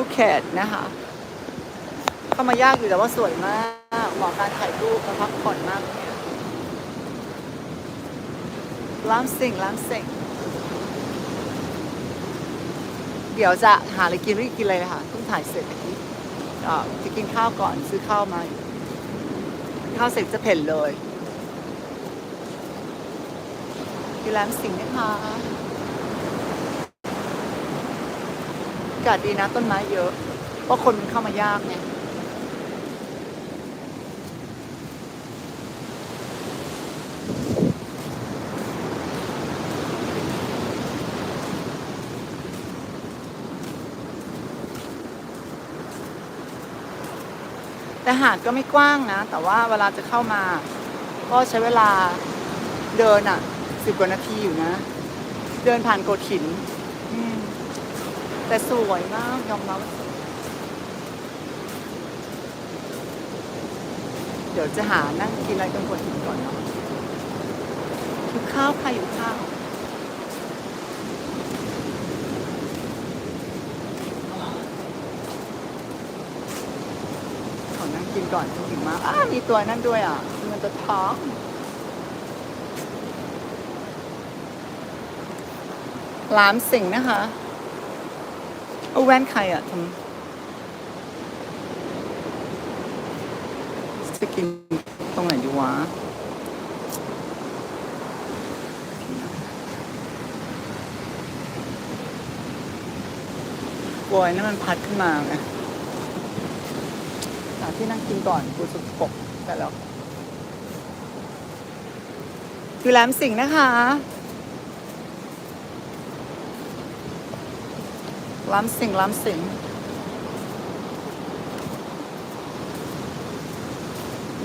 ภูเก็ตนะคะ เข้ามายากอยู่แต่ว่าสวยมากเหมาะการถ่ายรูปและพักผ่อนมากเนี่ยล้ามสิ่งล้ามสิ่ง เดี๋ยวจะหาอะไรกินไม่กินอะไรเลยค่ะเพิ่งถ่ายเสร็จเมื่อกี้จะกินข้าวก่อนซื้อข้าวมา ข้าวเสร็จจะเผ็ดเลยที่ร้านสิ่งนะคะอากาศดีนะต้นไม้เยอะ เพราะคนเข้ามายากไงแต่หาดก็ไม่กว้างนะ แต่ว่าเวลาจะเข้ามา ก็ใช้เวลาเดินอะสิบกว่านาทีอยู่นะ เดินผ่านโกดหิน แต่สวยมากยอมรับเดี๋ยวจะหานั่งกินอะไรตรงโกดหินก่อนเนาะอยู่ข้าวค่ะอยู่ข้าวขอนั่งกินก่อนถึงมากอ้ามีตัวนั่นด้วยอะ มันจะท้องหลามสิงนะคะ เอาแว่นใครอะทำจะกินตรงไหนดีวะกลัวไอ้นั่นมันพัดขึ้นมาไงหาที่นั่งกินก่อนกูสุกปกแต่แล้วอยู่แหลมสิงห์นะคะแห ลมสิงห์แหลมสิง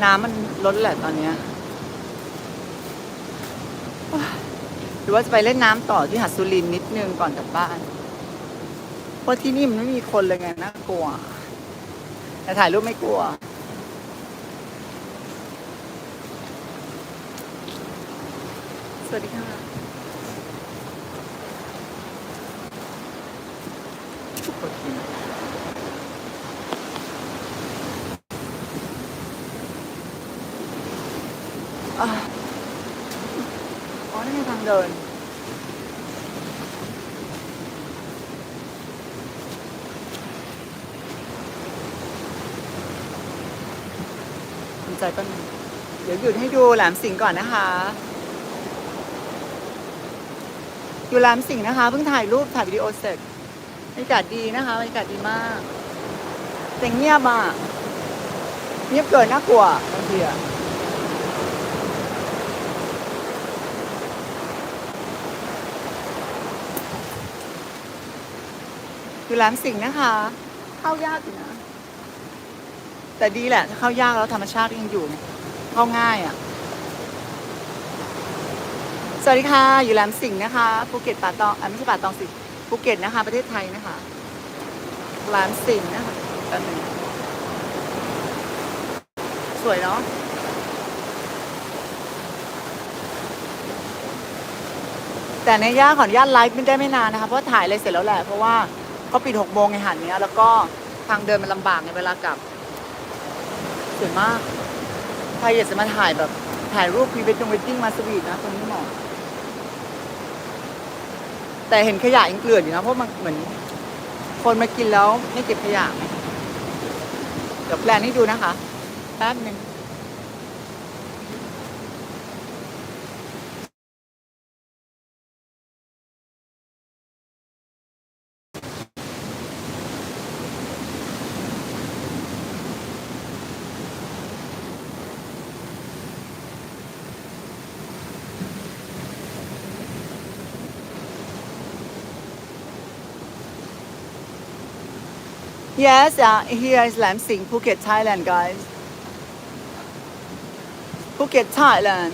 น้ำมันลดแหละตอนเนี้ยหรือว่าจะไปเล่นน้ำต่อที่หาดสุรินนิดนึงก่อนกลับบ้าน เพราะที่นี่มันไม่มีคนเลยไงน่ากลัว แต่ถ่ายรูปไม่กลัว สวัสดีค่ะ กดกินอะอ๋อนี่ไงทางเดินใจก็นึงเดี๋ยวหยุดให้ดูแหลมสิงก่อนนะคะ อยู่แหลมสิงนะคะเพิ่งถ่ายรูปถ่ายวิดีโอเสร็จ บรรยากาศดีนะคะบรรยากาศดีมากแต่เงียบอะเงียบเกินน่ากลัวบางทีอะอยู่แหลมสิงห์นะคะ เข้ายากอยู่นะ แต่ดีแหละ ถ้าเข้ายากแล้วธรรมชาติยังอยู่ เข้าง่ายอะ สวัสดีค่ะ อยู่แหลมสิงห์นะคะภูเก็ตป่าตองอะไม่ใช่ป่าตองสิ ภูเก็ตนะคะ ประเทศไทยนะคะแหลมสิงนะคะแป๊บหนึงสวยเนาะแต่ในย่าขออนุญาตไลฟ์ไม่ได้ไม่นานนะคะ เพราะถ่ายอะไรเสร็จแล้วแหละ เพราะว่าเขาปิดหกโมงไงหันเนี้ย แล้วก็ทางเดินมันลำบากไงเวลากลับสวยมากใครอยากจะมาถ่ายแบบถ่ายรูปพรีเวดดิ้งเวดดิ้งมาสวีทนะตรงนี้เหมาะ แต่เห็นขยะยังเกลื่อนอยู่นะเพราะมันเหมือน คนมากินแล้วไม่เก็บขยะไงเดี๋ยวแปลนให้ดูนะคะ แป๊บหนึ่ง Yes, uh, here is Lam Sing, Phuket, Thailand, guys. Phuket, Thailand.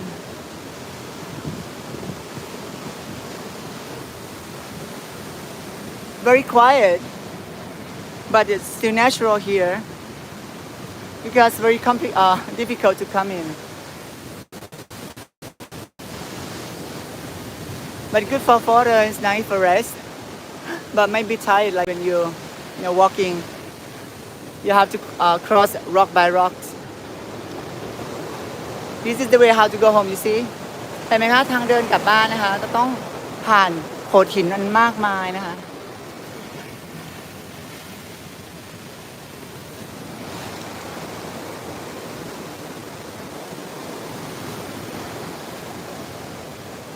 Very quiet, but it's still natural here because very uh, difficult to come in. But good for photo, it's nice for rest, but maybe tired like when you you know, walking. You have to uh, cross rock by rock This is the way how to go home. You see? เห็นไหมคะทางเดินกลับบ้านนะคะ จะต้องผ่านโขดหินอันมากมายนะคะ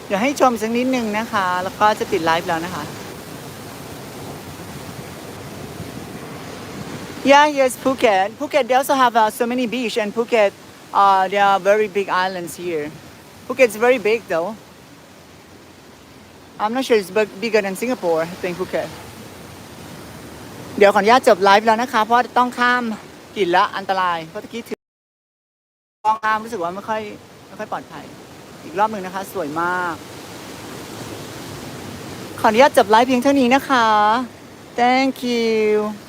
เดี๋ยวให้ชมสักนิดนึงนะคะ แล้วก็จะปิดไลฟ์แล้วนะคะ Yeah, here's Phuket. Phuket, they also have uh, so many beach, and Phuket, uh, there are very big islands here. Phuket's very big, though. I'm not sure it's bigger than Singapore, I think Phuket. เดี๋ยวขออนุญาตจบไลฟ์แล้วนะคะ เพราะต้องข้ามกินละอันตราย เพราะตะกี้ถือมองข้ามรู้สึกว่าไม่ค่อยไม่ค่อยปลอดภัย อีกรอบหนึ่งนะคะ สวยมาก ขออนุญาตจบไลฟ์เพียงเท่านี้นะคะ thank you